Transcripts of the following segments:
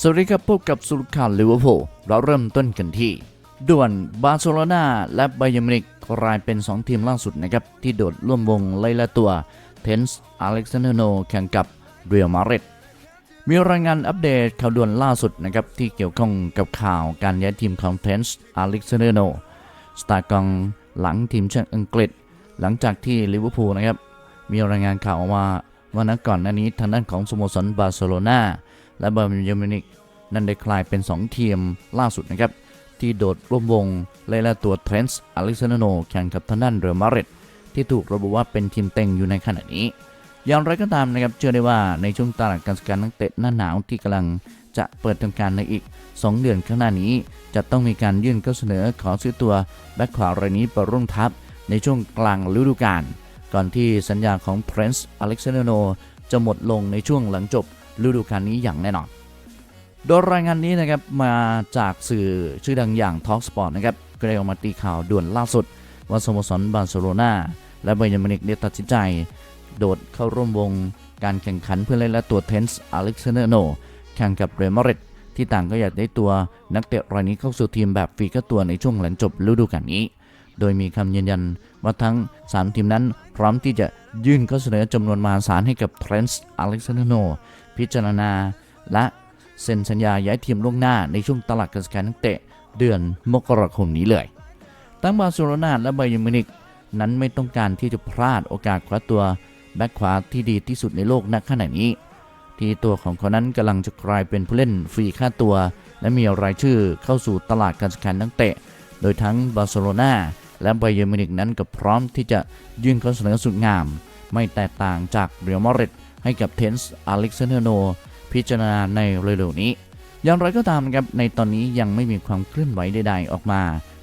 สวัสดีครับพบกับสุรข่าวลิเวอร์พูลเราเริ่มต้นกันที่ด่วนบาร์เซโลนาและไบยมินิกกลายเป็น 2 ทีมล่าสุดนะครับ ที่โดดร่วมวงไล่ละตัวเทนส์อเล็กซานเดโนแข่งกับเรียลมาดริดมีรายงานอัปเดตข่าวด่วนล่าสุดนะครับ ที่เกี่ยวข้องกับข่าวการย้ายทีมของเทนส์อเล็กซานเดโนสตาร์กองหลังทีมชาติอังกฤษ หลังจากที่ลิเวอร์พูลนะครับมีรายงานข่าวออกมาว่านักก่อนหน้านี้ทางด้านของสโมสรบาร์เซโลนา และเยิร์มิวนิกนั่นได้กลายเป็น 2 ทีมล่าสุดนะครับ ที่โดดร่วมวงไล่ล่าตัวเทรนส์อเล็กซานโนแข่งกับทางด้านเรอัลมาดริดที่ถูกระบุว่าเป็นทีมเต็งอยู่ในขณะนี้อย่างไรก็ตามนะครับ เชื่อได้ว่าในช่วงตลาดการซื้อขายนักเตะหน้าหนาวที่กำลังจะเปิดทำการในอีก 2 เดือนข้างหน้านี้ จะต้องมีการยื่นข้อเสนอขอซื้อตัวแบ็คขวารายนี้ไปร่วมทัพ ในช่วงกลางฤดูกาลก่อนที่สัญญาของ Prince Alexander จะหมดลงในช่วงหลังจบ ฤดูกาลนี้อย่างแน่นอน โดยรายงานนี้นะครับมาจากสื่อชื่อดังอย่าง Talk Sport นะครับก็ได้ออกมาตีข่าวด่วนล่าสุดว่าสโมสรบาร์เซโลนาและไบเยร์นมินิกได้ตัดสินใจ โดดเข้าร่วมวงการแข่งขันเพื่อเล่นและตัวเทนส์อเล็กซานเดโนแข่งกับเรอัลมาดริดที่ต่างก็อยากได้ตัวนักเตะรายนี้เข้าสู่ทีมแบบฟรีค่าตัวในช่วงหลังจบฤดูกาลนี้ โดยมีคำยืนยันว่าทั้ง 3 ทีมนั้นพร้อมที่จะยื่นข้อเสนอจำนวนมหาศาลให้กับเทรนส์อเล็กซานโน พิจารณา และเซ็นสัญญาย้ายทีมล่วงหน้าในช่วงตลาดการซื้อขายนักเตะเดือนมกราคมนี้เลย ทั้งบาร์เซโลนาและไบย์มินิกนั้นไม่ต้องการที่จะพลาดโอกาสคว้าตัวแบ็คขวาที่ดีที่สุดในโลกณขณะนี้ ที่ตัวของเขานั้นกำลังจะกลายเป็นผู้เล่นฟรีค่าตัว และมีรายชื่อเข้าสู่ตลาดการซื้อขายนักเตะ โดยทั้งบาร์เซโลนา และไบเยร์มิวนิกนั้นก็พร้อมที่จะยื่นข้อเสนอสุดงาม ไม่แตกต่างจากเรียลมาดริดให้กับเทนส์อเล็กซานเดโน พิจารณาในเร็วๆนี้ อย่างไรก็ตามครับในตอนนี้ยังไม่มีความเคลื่อนไหวใดๆออกมา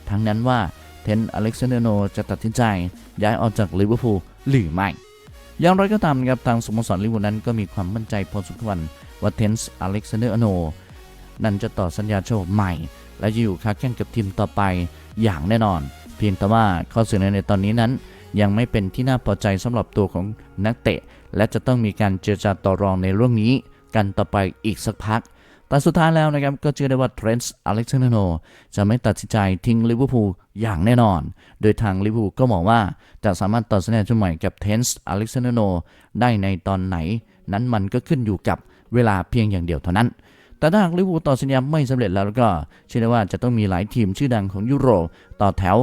ทั้งนั้นว่าเทนอเล็กซานเดโนจะตัดสินใจย้ายออกจากลิเวอร์พูลหรือไม่อย่างไรก็ตามครับทางสโมสรลิเวอร์พูลนั้นก็มีความมั่นใจพอสมควรว่าเทนส์อเล็กซานเดอโนนั้นจะต่อสัญญาโชคใหม่ และจะอยู่ค้าแข่งกับทีมต่อไปอย่างแน่นอน เพียงแต่ว่าข้อเสนอในตอนนี้นั้น ยังไม่เป็นที่น่าพอใจสำหรับตัวของนักเตะ และจะต้องมีการเจรจาต่อรองในเรื่องนี้ กันต่อไปอีกสักพัก แต่สุดท้ายแล้วนะครับก็เชื่อได้ว่าเทรนส์อเล็กซานโนจะไม่ตัดสินใจทิ้งลิเวอร์พูลอย่างแน่นอน โดยทางลิเวอร์พูลก็มองว่าจะสามารถต่อสัญญาชุดใหม่กับเทรนส์อเล็กซานโนได้ในตอนไหน นั้นมันก็ขึ้นอยู่กับเวลาเพียงอย่างเดียวเท่านั้น แต่ถ้าหากลิเวอร์พูลต่อสัญญาไม่สำเร็จแล้วก็เชื่อได้ว่าจะต้องมีหลายทีมชื่อดังของยุโรปต่อแถว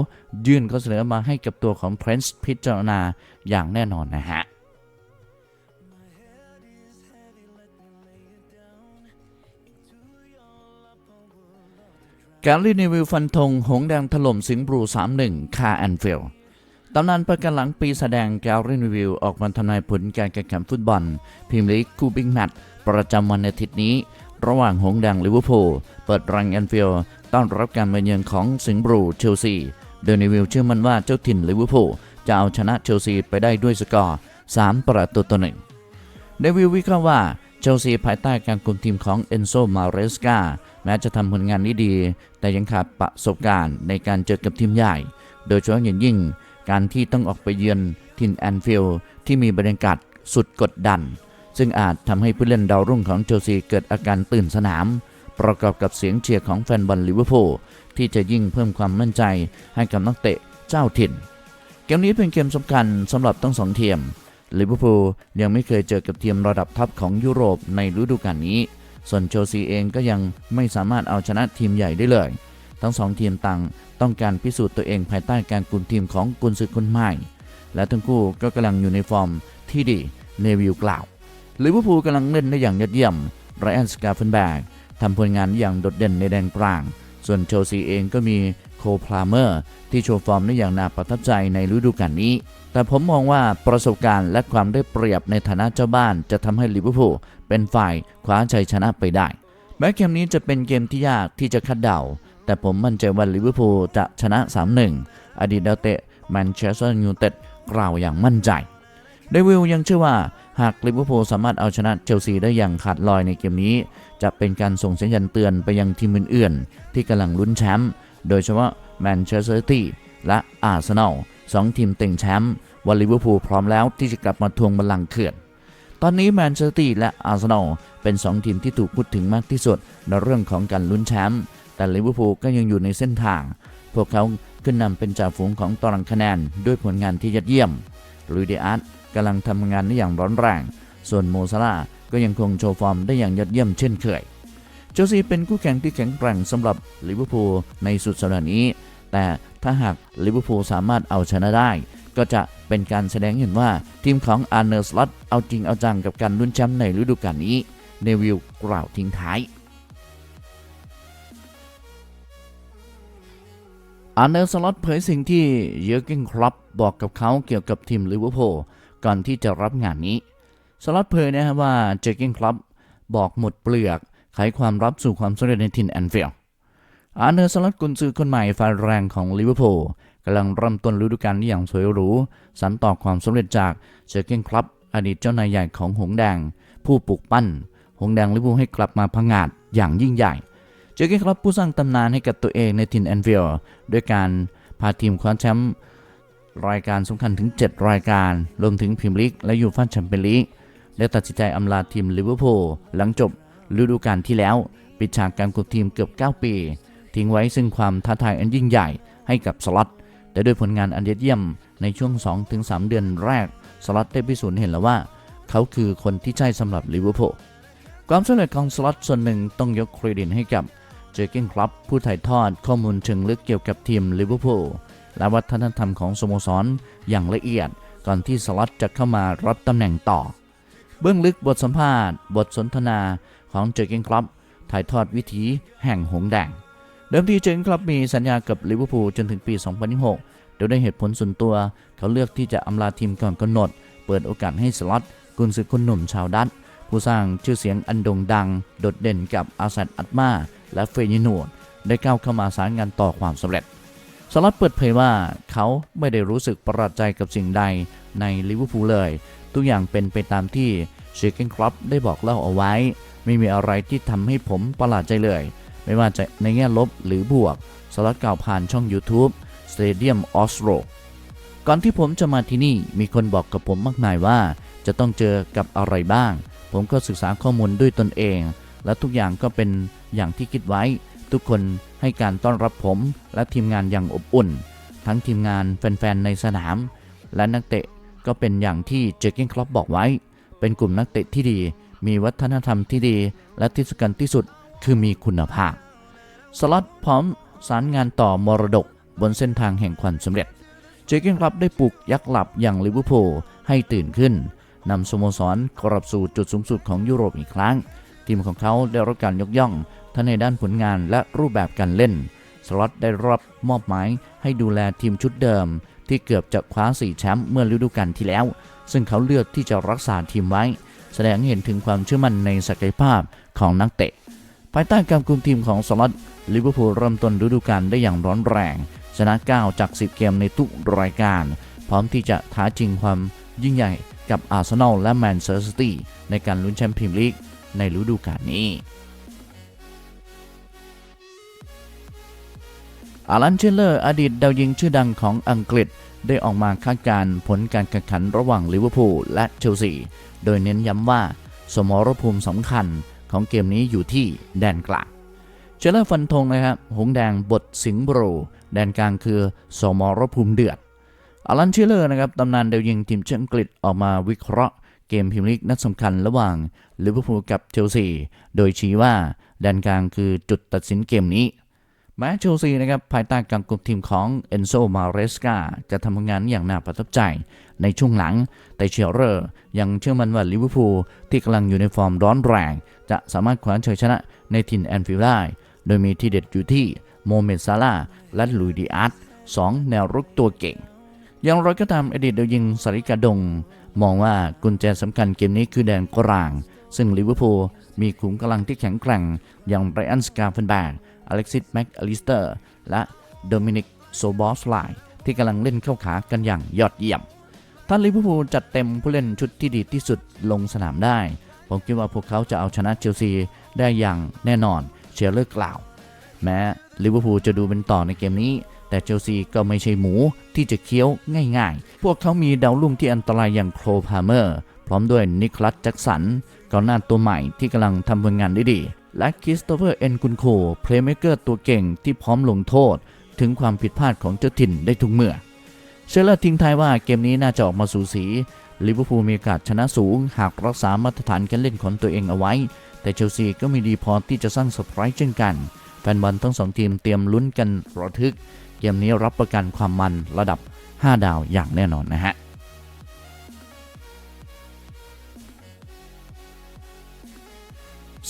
ยื่นข้อเสนอมาให้กับตัวของเพรนซ์พิจารณาอย่างแน่นอนนะฮะการรีวิวฟันธงหงแดงถล่มสิงห์บลู 3-1 คาแอนฟิลด์ตำนานประกันหลังปีแสดงการรีวิวออกมาทำนายผลการแข่งขันฟุตบอลพรีเมียร์ลีกคูบิงแมตช์ประจำวันอาทิตย์นี้ ระหว่างหงแดงลิเวอร์พูลเปิดรังแอนฟิลด์ต้อนรับการมาเยือนของสิงห์บลูเชลซีโดยในวิวเชื่อมั่นว่าเจ้าถิ่นลิเวอร์พูลจะเอาชนะเชลซีไปได้ด้วยสกอร์ 3 ประตูต่อหนึ่งเดวิลวิเคราะห์ว่าเชลซีภายใต้การคุมทีมของเอนโซมาเรสกาแม้จะทำผลงานได้ดี แต่ยังขาดประสบการณ์ในการเจอกับทีมใหญ่ โดยเฉพาะอย่างยิ่ง การที่ต้องออกไปเยือนทินแอนฟิลด์ที่มีบรรยากาศสุดกดดัน ซึ่งอาจทำให้ผู้เล่นดาวรุ่งของเชลซีเกิดอาการตื่นสนาม ประกอบกับเสียงเชียร์ของแฟนบอลลิเวอร์พูลที่จะยิ่งเพิ่มความมั่นใจให้กับนักเตะเจ้าถิ่น เกมนี้เป็นเกมสำคัญสำหรับทั้งสองทีมลิเวอร์พูลยังไม่เคยเจอกับทีมระดับท็อปของยุโรปในฤดูกาลนี้ ส่วนเชลซีเองก็ยังไม่สามารถเอาชนะทีมใหญ่ได้เลย ทั้งสองทีมต่างต้องการพิสูจน์ตัวเองภายใต้การกุนทีมของกุนซือคนใหม่ และทั้งคู่ก็กำลังอยู่ในฟอร์มที่ดีเนวิลกล่าว ลิเวอร์พูลกำลังเล่นได้อย่างยอดเยี่ยมไรอันสกาเฟนแบกทำผลงานอย่างโดดเด่นในแดนกลาง ส่วนเชลซีเองก็มีโคพลาเมอร์ที่โชว์ฟอร์มได้อย่างน่าประทับใจในฤดูกาลนี้ แต่ผมมองว่าประสบการณ์และความได้เปรียบในฐานะเจ้าบ้านจะทำให้ลิเวอร์พูลเป็นฝ่ายคว้าชัยชนะไปได้ แม้เกมนี้จะเป็นเกมที่ยากที่จะคาดเดา แต่ผมมั่นใจว่าลิเวอร์พูลจะชนะ 3-1 อดีตดาวเตะแมนเชสเตอร์ยูไนเต็ดกล่าวอย่างมั่นใจ เดวิลยังเชื่อว่า หากลิเวอร์พูลสามารถเอาชนะเชลซีได้อย่างขาดลอยในเกมนี้ จะเป็นการส่งสัญญาณเตือนไปยังทีมอื่นๆ ที่กำลังลุ้นแชมป์โดยเฉพาะแมนเชสเตอร์ซิตี้และอาร์เซนอลสองทีมเต็งแชมป์ว่าลิเวอร์พูลพร้อมแล้วที่จะกลับมาทวงบัลลังก์เขื่อนตอนนี้แมนเชสเตอร์ซิตี้และอาร์เซนอลเป็น 2 ทีมที่ถูกพูดถึงมากที่สุดในเรื่องของการลุ้นแชมป์แต่ลิเวอร์พูลก็ยังอยู่ในเส้นทาง พวกเขาขึ้นนำเป็นจ่าฝูงของตารางคะแนนด้วยผลงานที่ยอดเยี่ยมลุยเดอาร์ กำลังทำงานได้อย่างร้อนแรง ส่วนโมซาลาก็ยังคงโชว์ฟอร์มได้อย่างยอดเยี่ยมเช่นเคย เชลซีเป็นคู่แข่งที่แข็งแกร่งสำหรับลิเวอร์พูลในสุดสัปดาห์นี้ แต่ถ้าหากลิเวอร์พูลสามารถเอาชนะได้ ก็จะเป็นการแสดงเห็นว่าทีมของอาร์เนอร์สลอตเอาจริงเอาจังกับการลุ้นแชมป์ในฤดูกาลนี้เนวิลกล่าวทิ้งท้ายอาร์เนอร์สลอตเผยสิ่งที่เยอร์เกนครอปบอกกับเขาเกี่ยวกับทีมลิเวอร์พูล ก่อนที่จะรับงานนี้สล็อตเผยนะครับว่าเจอร์เกนครอปบอกหมดเปลือกไขความรับสู่ความสำเร็จในทินแอนฟิลด์อาร์เนอร์สล็อตกุนซือคนใหม่ไฟแรงของลิเวอร์พูลกำลังเริ่มต้นฤดูกาลอย่างสวยหรูสานต่อความสำเร็จจากเจอร์เกนครอปอดีตเจ้านายใหญ่ของหงส์แดง ผู้ปลุกปั้น หงส์แดงลิเวอร์พูลให้กลับมาพังงาดอย่างยิ่งใหญ่ เจอร์เกนครอปผู้สร้างตำนานให้กับตัวเองในทินแอนฟิลด์ด้วยการพาทีมคว้าแชมป์ รายการสำคัญถึง 7 รายการ รวมถึงพรีเมียร์ลีกและยูฟ่าแชมเปี้ยนลีกและตัดสินใจอำลาทีมลิเวอร์พูลหลังจบฤดูกาลที่แล้ว ปิดฉากการคุมทีมเกือบ 9 ปี ทิ้งไว้ซึ่งความท้าทายอันยิ่งใหญ่ให้กับสล็อตแต่ด้วยผลงานอันยอดเยี่ยมในช่วง 2-3 เดือนแรกสล็อตได้พิสูจน์เห็นแล้วว่า เขาคือคนที่ใช่สำหรับลิเวอร์พูลความสำเร็จของสล็อตส่วนหนึ่งต้องยกเครดิตให้กับเจอร์เกนคลับผู้ถ่ายทอดข้อมูลเชิงลึกเกี่ยวกับทีมลิเวอร์พูล และวัฒนธรรมของสโมสรอย่างละเอียดก่อนที่สล็อตจะเข้ามารับตำแหน่งต่อ เบื้องลึกบทสัมภาษณ์ บทสนทนาของเจอร์เกนคลับถ่ายทอดวิถีแห่งหงแดง เดิมทีเจอร์เกนคลับมีสัญญากับลิเวอร์พูลจนถึงปี 2026โดยด้วยเหตุผลส่วนตัว เขาเลือกที่จะอำลาทีมก่อนกำหนด เปิดโอกาสให้สล็อตกุนซือคนหนุ่มชาวดัตผู้สร้างชื่อเสียงอันโด่งดัง โดดเด่นกับอาซัดอัตมาและเฟยินูดได้ก้าวเข้ามาสารงานต่อความสำเร็จ สล็อตเปิดเผยว่าเขาไม่ได้รู้สึกประหลาดใจกับสิ่งใดในลิเวอร์พูลเลย ทุกอย่างเป็นไปตามที่เชคเกนคลับได้บอกเล่าเอาไว้ ไม่มีอะไรที่ทำให้ผมประหลาดใจเลย ไม่ว่าจะในแง่ลบหรือบวก สล็อตกล่าวผ่านช่อง YouTube Stadium Oslo ก่อนที่ผมจะมาที่นี่มีคนบอกกับผมมากมายว่า จะต้องเจอกับอะไรบ้าง ผมก็ศึกษาข้อมูลด้วยตนเอง และทุกอย่างก็เป็นอย่างที่คิดไว้ ทุกคนให้การต้อนรับผมและทีมงานอย่างอบอุ่น ทั้งทีมงานแฟนๆในสนาม และนักเตะก็เป็นอย่างที่เจอร์เกนคลอปบอกไว้ เป็นกลุ่มนักเตะที่ดี มีวัฒนธรรมที่ดี และที่สำคัญที่สุดคือมีคุณภาพ สล็อตพร้อมสารงานต่อมรดกบนเส้นทางแห่งความสำเร็จ เจอร์เกนคลับได้ปลุกยักษ์หลับอย่างลิเวอร์พูลให้ตื่นขึ้นนำสโมสรกลับสู่จุดสูงสุดของยุโรปอีกครั้ง ทีมของเขาได้รับการยกย่อง ทั้งในด้านผลงานและรูปแบบการเล่น สล็อตได้รับมอบหมายให้ดูแลทีมชุดเดิม ที่เกือบจะคว้าสี่แชมป์เมื่อฤดูกาลที่แล้ว ซึ่งเขาเลือกที่จะรักษาทีมไว้ แสดงเห็นถึงความเชื่อมั่นในศักยภาพของนักเตะ ภายใต้การคุมทีมของสล็อตลิเวอร์พูลเริ่มต้นฤดูกาลได้อย่างร้อนแรง ชนะ 9 จาก 10 เกมในทุกรายการ พร้อมที่จะท้าชิงความยิ่งใหญ่กับอาร์เซนอลและแมนเชสเตอร์ซิตี้ในการลุ้นแชมป์พรีเมียร์ลีกในฤดูกาลนี้ อารันเชลเลอร์อดีตดาวยิงชื่อดังของอังกฤษ ได้ออกมาคาดการณ์ผลการแข่งขันระหว่างลิเวอร์พูลและเชลซี โดยเน้นย้ำว่า สมรภูมิสำคัญของเกมนี้อยู่ที่แดนกลางเชลเลอร์ฟันธงนะครับ หงแดงบทสิงห์บรูแดนกลางคือสมรภูมิเดือดอารันเชลเลอร์นะครับตำนานดาวยิงทีมชาติอังกฤษออกมาวิเคราะห์เกมพรีเมียร์ลีกนัดสำคัญระหว่างลิเวอร์พูลกับเชลซี โดยชี้ว่าแดนกลางคือจุดตัดสินเกมนี้ แม้เชลซีนะครับภายใต้การคุมทีมของเอนโซมาเรสกาจะทำงานอย่างน่าประทับใจในช่วงหลัง แต่เชลเลอร์ยังเชื่อมั่นว่าลิเวอร์พูลที่กำลังอยู่ในฟอร์มร้อนแรง จะสามารถคว้าชัยชนะในทินแอนฟิลด์ได้โดยมีที่เด็ดอยู่ที่โมเมดซาลาและลุยดิอาร์ตสองแนวรุกตัวเก่ง อย่างไรก็ตามอดีตดาวยิงสาริกาดง มองว่ากุญแจสำคัญเกมนี้คือแดนกลาง ซึ่งลิเวอร์พูลมีขุมกำลังที่แข็งแกร่งอย่างไรอันสกาเฟนแบก อเล็กซิสแม็กอลิสเตอร์ และโดมินิกโซบอสไลที่กำลังเล่นเข้าขากันอย่างยอดเยี่ยมถ้านลิเวอร์พูลจัดเต็มผู้เล่นชุดที่ดีที่สุดลงสนามได้ ผมคิดว่าพวกเขาจะเอาชนะเชลซีได้อย่างแน่นอนเชลเลอร์กล่าว แม้ลิเวอร์พูลจะดูเป็นต่อในเกมนี้ แต่เชลซีก็ไม่ใช่หมูที่จะเคี้ยวง่ายๆ พวกเขามีดาวรุ่งที่อันตรายอย่างโคลพาเมอร์ พร้อมด้วยนิคลัสแจ็กสันกองหน้าตัวใหม่ที่กำลังทำผลงานได้ดี และคริสโตเฟอร์เอ็นกุนโคเพลย์เมเกอร์ตัวเก่งที่พร้อมลงโทษ ถึงความผิดพลาดของเจ้าถิ่นได้ทุกเมื่อ เชลเลอร์ทิ้งท้ายว่าเกมนี้น่าจะออกมาสูสีลิเวอร์พูลมีโอกาสชนะสูง หากรักษามาตรฐานการเล่นของตัวเองเอาไว้ แต่เชลซีก็มีดีพอที่จะสร้างเซอร์ไพรส์เช่นกัน แฟนบอลทั้งสองทีมเตรียมลุ้นกันระทึกเกมนี้รับประกันความมันระดับ 5 ดาวอย่างแน่นอนนะฮะ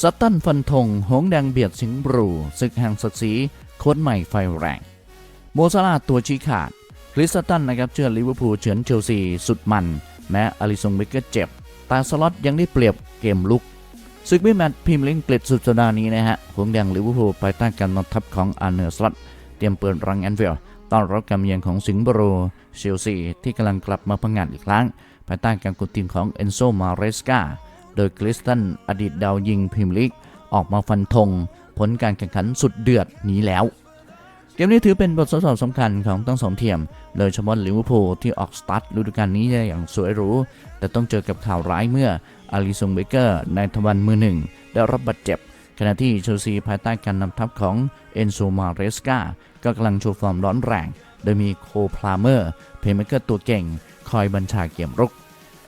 สตันฟันธง หงแดงเบียดสิงบรูศึกแห่งศักดิ์ศรีโค้ชใหม่ไฟแรง โมซาลาตัวชี้ขาด คริสตันนะครับเชื่อลิเวอร์พูลเฉือนเชลซีสุดมัน แม้อลิซงเบเกอร์เจ็บ แต่สล็อตยังได้เปรียบเกมลุกศึกมิแมตช์พรีเมียร์ลีกอังกฤษสุดสัปดาห์นี้นะฮะ หงแดงลิเวอร์พูลภายใต้การนำทัพของอาร์เนอร์สล็อตเตรียมเปิดรังแอนฟิลด์ต้อนรับการเยือนของสิงห์บรูเชลซีที่กำลังกลับมาพังงานอีกครั้งภายใต้การกุมทีมของเอนโซมาเรสกา โดยคริสตันอดีตดาวยิงพรีเมียร์ลีกออกมาฟันธงผลการแข่งขันสุดเดือดนี้แล้ว เกมนี้ถือเป็นบททดสอบสำคัญของทั้งสองทีมโดยเฉพาะลิเวอร์พูลที่ออกสตาร์ทฤดูกาลนี้ได้อย่างสวยหรู แต่ต้องเจอกับข่าวร้ายเมื่ออาริซงเบเกอร์ในทวันมือหนึ่ง ได้รับบาดเจ็บ ขณะที่เชลซีภายใต้การนำทัพของเอนโซมาเรสกาก็กำลังโชว์ฟอร์มร้อนแรง โดยมีโคพลาเมอร์เพย์เมเกอร์ตัวเก่ง คอยบัญชาเกมรุก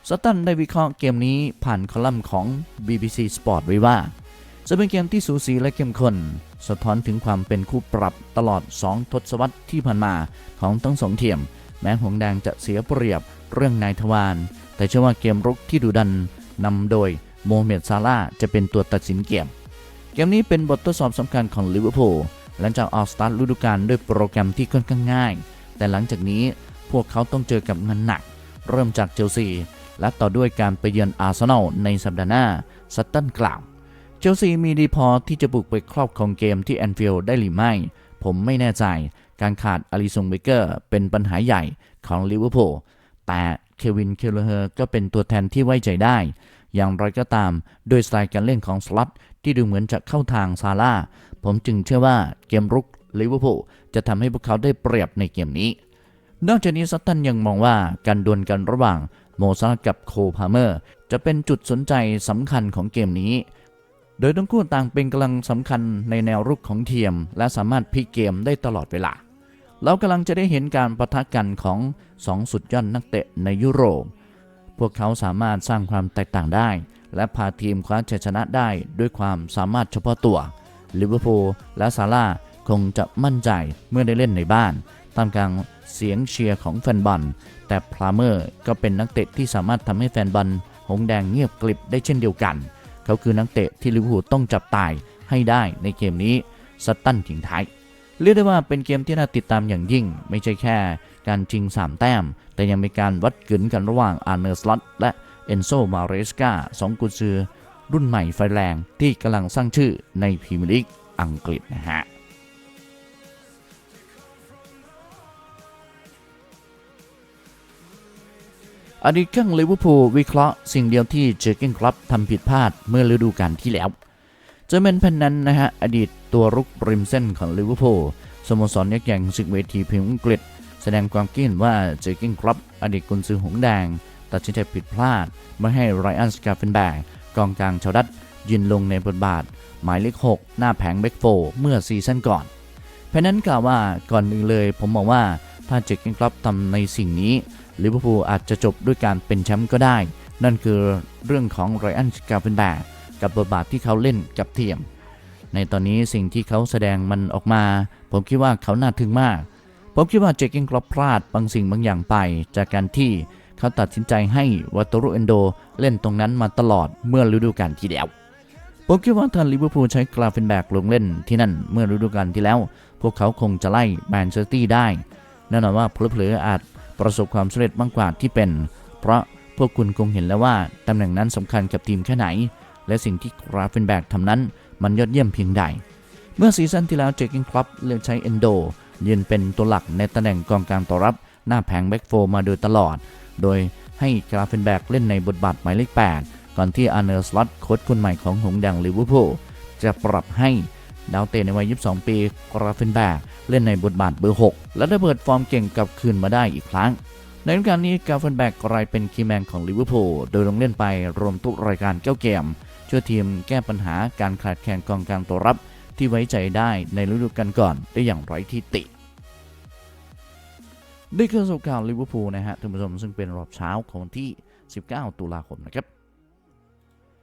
สตันได้วิเคราะห์เกมนี้ผ่านคอลัมน์ของ BBC Sport ไว้ว่า จะเป็นเกมที่สูสีและเข้มข้นสะท้อนถึงความเป็นคู่ปรับตลอด 2 ทศวรรษที่ผ่านมาของทั้งสองทีมแม้หงแดงจะเสียเปรียบเรื่องนายทวารแต่เชื่อว่าเกมรุกที่ดุดันนำโดยโมเมดซาลาจะเป็นตัวตัดสินเกม เกมนี้เป็นบททดสอบสำคัญของลิเวอร์พูลหลังจากออกสตาร์ทฤดูกาลด้วยโปรแกรมที่ค่อนข้างง่าย แต่หลังจากนี้พวกเขาต้องเจอกับงานหนัก เริ่มจากเชลซี และต่อด้วยการไปเยือนอาร์เซนอลในสัปดาห์หน้าซัตตันกล่าว เชลซีมีดีพอที่จะบุกไปครอบครองเกมที่แอนฟิลด์ได้หรือไม่ ผมไม่แน่ใจ การขาดอลิซงเบเกอร์เป็นปัญหาใหญ่ของลิเวอร์พูล แต่เควิน เคลเฮอร์ก็เป็นตัวแทนที่ไว้ใจได้ อย่างไรก็ตาม โดยสไตล์การเล่นของสล็อตที่ดูเหมือนจะเข้าทางซาร่า ผมจึงเชื่อว่าเกมรุกลิเวอร์พูลจะทำให้พวกเขาได้เปรียบในเกมนี้ นอกจากนี้ซัตตันยังมองว่าการดวลกันระหว่าง โมซากับโคพาเมอร์ จะเป็นจุดสนใจสำคัญของเกมนี้ โดยทั้งคู่ต่างเป็นกำลังสำคัญในแนวรุกของทีมและสามารถพลิกเกมได้ตลอดเวลา เรากำลังจะได้เห็นการประทะกันของสองสุดยอดนักเตะในยุโรป พวกเขาสามารถสร้างความแตกต่างได้ และพาทีมคว้าชัยชนะได้ด้วยความสามารถเฉพาะตัวลิเวอร์พูลและซาร่าคงจะมั่นใจเมื่อได้เล่นในบ้านตามกลาง เสียงเชียร์ของแฟนบอลแต่พลาเมอร์ก็เป็นนักเตะที่สามารถทำให้แฟนบอลหงแดงเงียบกริบได้เช่นเดียวกัน เขาคือนักเตะที่ลิเวอร์พูลต้องจับตายให้ได้ในเกมนี้สตันทิ้งท้ายเรียกได้ว่าเป็นเกมที่น่าติดตามอย่างยิ่ง ไม่ใช่แค่การชิง 3 แต้ม แต่ยังมีการวัดกึนกันระหว่างอาร์เนอร์สล็อตและเอนโซมาเรสกาสองกุญซือรุ่นใหม่ไฟแรงที่กำลังสร้างชื่อในพรีเมียร์ลีกอังกฤษนะฮะ อดีตข้างลิเวอร์พูลวิเคราะห์สิ่งเดียวที่เจอร์เกนคลับทำผิดพลาดเมื่อฤดูกาลที่แล้วเจอร์เมนแพนนั้นนะฮะอดีตตัวรุกริมเส้นของลิเวอร์พูลสโมสรยักษ์ใหญ่ศึกเวทีพรีเมียร์อังกฤษ แสดงความคิดเห็นว่าเจอร์เกนคลับอดีตกุนซือหงแดง ตัดสินใจผิดพลาดไม่ให้ไรอันสกาเฟนแบกกองกลางชาวดัตยืนลงในบทบาท หมายเลข 6 หน้าแผงเบกโฟเมื่อซีซั่นก่อนแพนนั้นกล่าวว่าก่อนหนึ่งเลยผมมองว่าถ้าเจอร์เกนคลับทำในสิ่งนี้ ลิเวอร์พูลอาจจะจบด้วยการเป็นแชมป์ก็ได้ นั่นคือเรื่องของไรอันกาเฟนแบกกับบทบาทที่เขาเล่นกับเทียม ในตอนนี้สิ่งที่เขาแสดงมันออกมา ผมคิดว่าเขาน่าทึ่งมาก ผมคิดว่าเจคกิงกรอบพลาดบางสิ่งบางอย่างไป จากการที่เขาตัดสินใจให้วัตโรเอนโดเล่นตรงนั้นมาตลอดเมื่อฤดูกาลที่แล้วผมคิดว่าถ้าลิเวอร์พูลใช้กราเฟนแบกลงเล่นที่นั่นเมื่อฤดูกาลที่แล้ว พวกเขาคงจะไล่แมนเชสเตอร์ได้แน่นอนว่าเพลอๆอาจ ประสบความสำเร็จมากกว่าที่เป็น เพราะพวกคุณคงเห็นแล้วว่าตำแหน่งนั้นสำคัญกับทีมแค่ไหน และสิ่งที่กราเฟนแบกทำนั้นมันยอดเยี่ยมเพียงใด เมื่อซีซั่นที่แล้วเจคกิงคลับเลือกใช้เอนโดยืนเป็นตัวหลักในตำแหน่งกองกลางต่อรับหน้าแผงแบ็กโฟมาโดยตลอด โดยให้กราเฟนแบกเล่นในบทบาทหมายเลข8ก่อนที่อาร์เนอร์สล็อตโค้ชคนใหม่ของหงแดงลิเวอร์พูลจะปรับให้ ดาวเตะในวัย 22 ปีกราเฟนแบกเล่นในบทบาทเบอร์ 6 และระเบิดฟอร์มเก่งกลับคืนมาได้อีกครั้ง ในฤดูกาลนี้กาเฟนแบกกลายเป็นคีแมนของลิเวอร์พูลโดยลงเล่นไปรวมทุกรายการเก้าเกม ช่วยทีมแก้ปัญหาการขาดแคลนกองกลางตัวรับ ที่ไว้ใจได้ในฤดูกาลก่อนได้อย่างไร้ที่ตินี่คือสุข่าวลิเวอร์พูลนะฮะท่านผู้ชมซึ่งเป็นรอบเช้าของวันที่ 19 ตุลาคมนะครับ